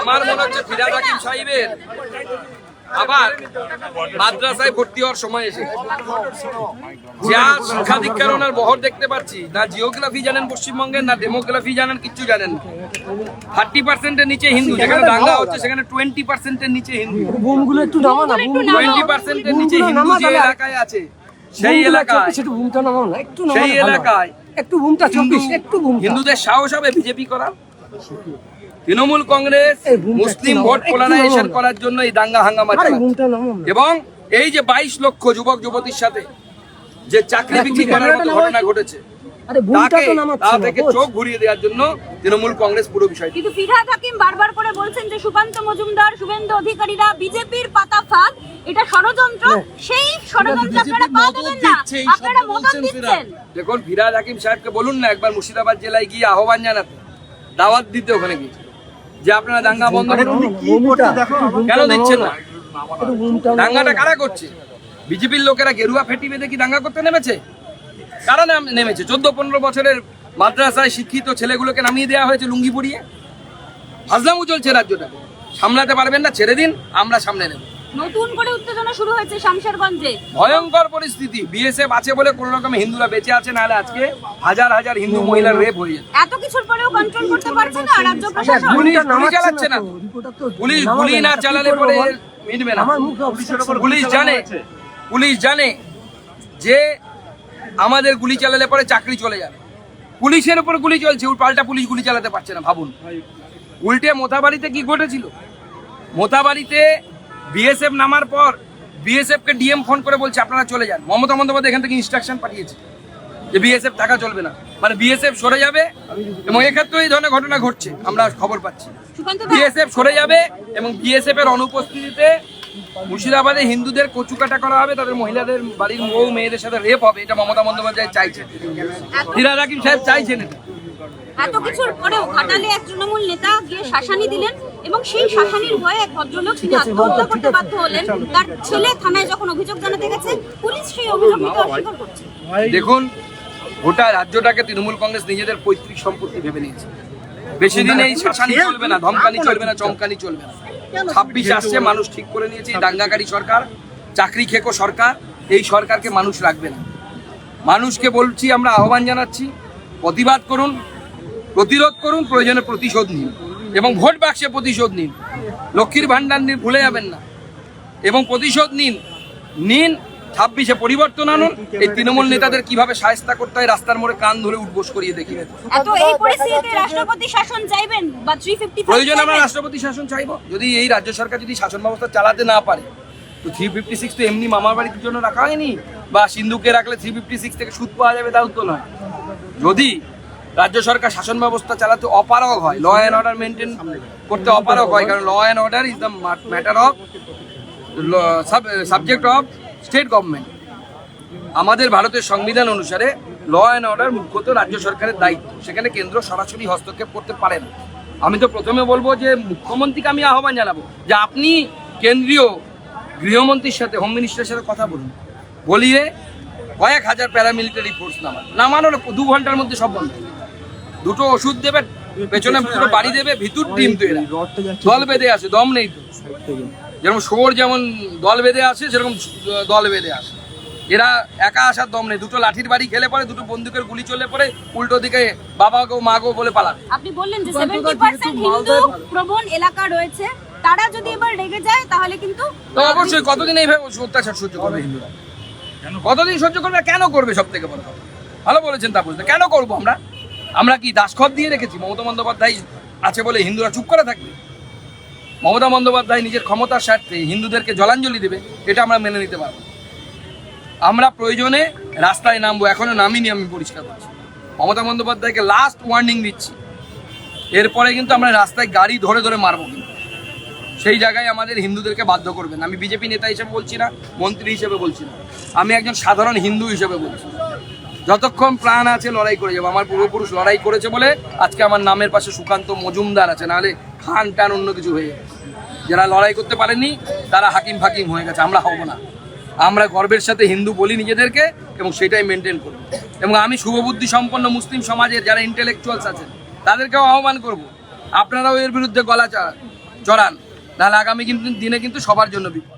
আমার মনে হচ্ছে ফিরাদ হাকিম সাহেবের আবার মাদ্রাসায় ভর্তি হওয়ার সময় এসে। যা শিক্ষা দীক্ষার ওনার বহর দেখতে পাচ্ছি না জিওগ্রাফি জানেন পশ্চিমবঙ্গের না ডেমোগ্রাফি জানেন কিচ্ছু জানেন থার্টি পার্সেন্টের নিচে হিন্দু যেখানে দাঙ্গা হচ্ছে সেখানে টোয়েন্টি পার্সেন্টের নিচে হিন্দু। বুমগুলো একটু টোয়েন্টি পার্সেন্টের নিচে হিন্দু যে এলাকায় আছে সেই এলাকায় একটু বুমটা নামাও না একটু সেই। এলাকায় একটু বুমটা চব্বিশ একটু বুমটা। হিন্দুদের সাহস হবে বিজেপি করা Trinamool Congress Muslim vote polarisation করার জন্য এই দাঙ্গা হাঙ্গামা এবং এই যে বাইশ লক্ষ যুবক যুবতীর সাথে যে চাকরি বিক্রি করার মতো ঘটনা ঘটেছে তাকে তো নামাচ্ছে তা না, থেকে বোঝ। চোখ ঘুরিয়ে দেওয়ার জন্য তৃণমূল কংগ্রেস পুরো বিষয়টি। কিন্তু ফিরহাদ হাকিম বারবার করে বলছেন যে সুকান্ত মজুমদার শুভেন্দু অধিকারীরা বিজেপির পাতা ফাঁদ এটা ষড়যন্ত্র। সেই ষড়যন্ত্র আপনারা পা দেবেন না। আপনারা মদত দিচ্ছেন। দেখুন ফিরাদ হাকিম সাহেবকে বলুন না একবার মুর্শিদাবাদ জেলায় গিয়ে আহ্বান জানাতে দাওয়াত দিতে ওখানে গিয়ে। যে আপনারা দাঙ্গা বন্ধ করুন। কেন দিচ্ছেন না? দাঙ্গাটা কারা করছে? বিজেপির লোকেরা গেরুয়া ফেটি বেঁধে কি দাঙ্গা করতে নেমেছে? কারা নাম- নেমেছে? চোদ্দ পনেরো বছরের মাদ্রাসায় শিক্ষিত ছেলেগুলোকে নামিয়ে দেওয়া হয়েছে লুঙ্গি পরিয়ে? হাজলামু চলছে রাজ্যটা সামলাতে পারবেন না? ছেড়ে দিন আমরা সামনে নেব। নতুন করে উত্তেজনা শুরু হয়েছে শামশেরগঞ্জে। ভয়ঙ্কর পরিস্থিতি। বিএসএফ আছে বলে কোনো রকমে হিন্দুরা বেঁচে আছে নাহলে আজকে হাজার হাজার হিন্দু মহিলার রেপ হয়ে এত কিছুর পরেও কন্ট্রোল করতে পারছে না রাজ্য প্রশাসন। পুলিশ গুলি চালাচ্ছে না। তো, রিপোর্টার তো পুলিশ গুলি না। চালালে পরে মিটবে না। পুলিশ জানে পুলিশ জানে যে আমাদের গুলি চালালে পরে চাকরি চলে যাবে। পুলিশের উপর গুলি চলছে ওর পাল্টা পুলিশ গুলি চালাতে পারছে না ভাবুন। উল্টে মোথাবাড়িতে কি ঘটেছিল? মোথাবাড়িতে বিএসএফ নামার পর বিএসএফ কে ডিএম ফোন করে বলছে আপনারা চলে যান। মমতা বন্দ্যোপাধ্যায় এখান থেকে ইনস্ট্রাকশন পাঠিয়েছে যে বিএসএফ থাকা চলবে না। মানে বিএসএফ সরে যাবে এবং এক্ষেত্রে এই ধরনের ঘটনা ঘটছে আমরা খবর পাচ্ছি। বিএসএফ সরে যাবে এবং বিএসএফ এর অনুপস্থিতিতে মুর্শিদাবাদে হিন্দুদের কচুকাটা করা হবে তাদের মহিলাদের বাড়ির বউ মেয়েদের সাথে রেপ হবে এটা মমতা বন্দ্যোপাধ্যায় চাইছেন ফিরাদ হাকিম সাহেব চাইছেন এত কিছুর পরেও ঘাটালে এক তৃণমূল নেতা গিয়ে শাসানি দিলেন এবং সেই শাসানির ভয়ে এক ভদ্রলোক তিনি আত্মহত্যা করতে বাধ্য হলেন। তার ছেলে থানায় যখন অভিযোগ জানাতে গেছে পুলিশ সেই অভিযোগ নিতে অস্বীকার করছে। দেখুন গোটা রাজ্যটাকে তৃণমূল কংগ্রেস নিজেদের পৈতৃক সম্পত্তি ভেবে নিয়েছে। বেশি দিন এই শাসানি চলবে না ধমকানি চলবে না চমকানি চলবে না। ছাব্বিশ আসছে মানুষ ঠিক করে নিয়েছে এই দাঙ্গাকারী সরকার চাকরি খেকো সরকার এই সরকারকে মানুষ রাখবে না। মানুষকে বলছি আমরা আহ্বান জানাচ্ছি প্রতিবাদ করুন প্রতিরোধ করুন প্রয়োজনে প্রতিশোধ নিন। এবং ভোট বাক্সে প্রতিশোধ নিন। লক্ষ্মীর ভাণ্ডার নিন ভুলে যাবেন না। এবং প্রতিশোধ নিন নিন ছাব্বিশে পরিবর্তন আনুন। এই তৃণমূল নেতাদের কীভাবে সায়স্তা করতে হয় রাস্তার মোড়ে কান ধরে উঠবোস করিয়ে দেখি। প্রয়োজন আমরা রাষ্ট্রপতি শাসন চাইব। যদি এই রাজ্য সরকার যদি শাসন ব্যবস্থা চালাতে না পারে তো থ্রি ফিফটি সিক্স তো এমনি মামার বাড়ির জন্য রাখা হয়নি? বা সিন্ধুকে রাখলে থ্রি ফিফটি সিক্স থেকে সুদ পাওয়া যাবে তাও তো নয়। যদি রাজ্য সরকার শাসন ব্যবস্থা চালাতে অপারগ হয়। ল অ্যান্ড অর্ডার মেনটেন করতে অপারগ হয়, কারণ law and order is the matter of subject of state government আমাদের ভারতের সংবিধান অনুসারে ল অ্যান্ড অর্ডার মুখ্যত রাজ্য সরকারের দায়িত্ব। সেখানে কেন্দ্র সরাসরি হস্তক্ষেপ করতে পারে না। আমি তো প্রথমে বলব যে মুখ্যমন্ত্রীকে আমি আহ্বান জানাব যে আপনি কেন্দ্রীয় গৃহমন্ত্রীর সাথে হোম মিনিস্টারের সাথে কথা বলুন। বলিয়ে কয়েক হাজার প্যারামিলিটারি ফোর্স নামান। নামানোর দু ঘণ্টার মধ্যে সব বন্ধ। দুটো ওষুধ দেবে পেছনে দুটো বাড়ি দেবে ভিতর টিম তো এরা। দল বেঁধে আসে দম নেই তো। যেরকম শোর যেমন দল বেঁধে আসে সেরকম দল বেঁধে আসে এরা একা আসার দম নেই দুটো লাঠির বাড়ি খেলে পরে দুটো বন্দুকের গুলি চলে পরে উল্টো দিকে বাবা গো মা গো বলে পালাবে। আপনি বললেন যে সেভেন্টি পার্সেন্ট হিন্দু প্রবণ এলাকা রয়েছে তারা যদি এবার রেগে যায় তাহলে কিন্তু তো অবশ্যই কতদিন এইভাবে অত্যাচার সহ্য করবে হিন্দুরা? কতদিন সহ্য করবে কেন করবে সব থেকে বড় কথা? ভালো বলেছেন তা বুঝতে কেন করব আমরা? আমরা কি দাসখত দিয়ে রেখেছি? মমতা বন্দ্যোপাধ্যায় আছে বলে হিন্দুরা চুপ করে থাকবে? মমতা বন্দ্যোপাধ্যায় নিজের ক্ষমতার স্বার্থে হিন্দুদেরকে জলাঞ্জলি দেবে, এটা আমরা মেনে নিতে পারব আমরা প্রয়োজনে রাস্তায় নামবো, এখনও নামিনি আমি পরিষ্কার করছি মমতা বন্দ্যোপাধ্যায়কে লাস্ট ওয়ার্নিং দিচ্ছি। এরপরে কিন্তু আমরা রাস্তায় গাড়ি ধরে ধরে মারবো কিন্তু। সেই জায়গায় আমাদের হিন্দুদেরকে বাধ্য করবেন। আমি বিজেপি নেতা হিসেবে বলছি না, মন্ত্রী হিসেবে বলছি না। আমি একজন সাধারণ হিন্দু হিসেবে বলছি। যতক্ষণ প্রাণ আছে লড়াই করে যাব। আমার পূর্বপুরুষ লড়াই করেছে বলে আজকে আমার নামের পাশে সুকান্ত মজুমদার আছে, নাহলে খান টান অন্য কিছু হয়ে যারা লড়াই করতে পারেনি তারা হাকিম ফাকিম হয়ে গেছে, আমরা হব না। আমরা গর্বের সাথে হিন্দু বলি নিজেদেরকে এবং সেটাই মেনটেন করব। এবং আমি শুভবুদ্ধি সম্পন্ন মুসলিম সমাজের যারা ইন্টেলেকচুয়ালস আছেন, তাদেরকেও আহ্বান করব, আপনারাও এর বিরুদ্ধে গলা চড়ান। নাহলে আগামী কিন্তু দিনে কিন্তু সবার জন্য বিপদ।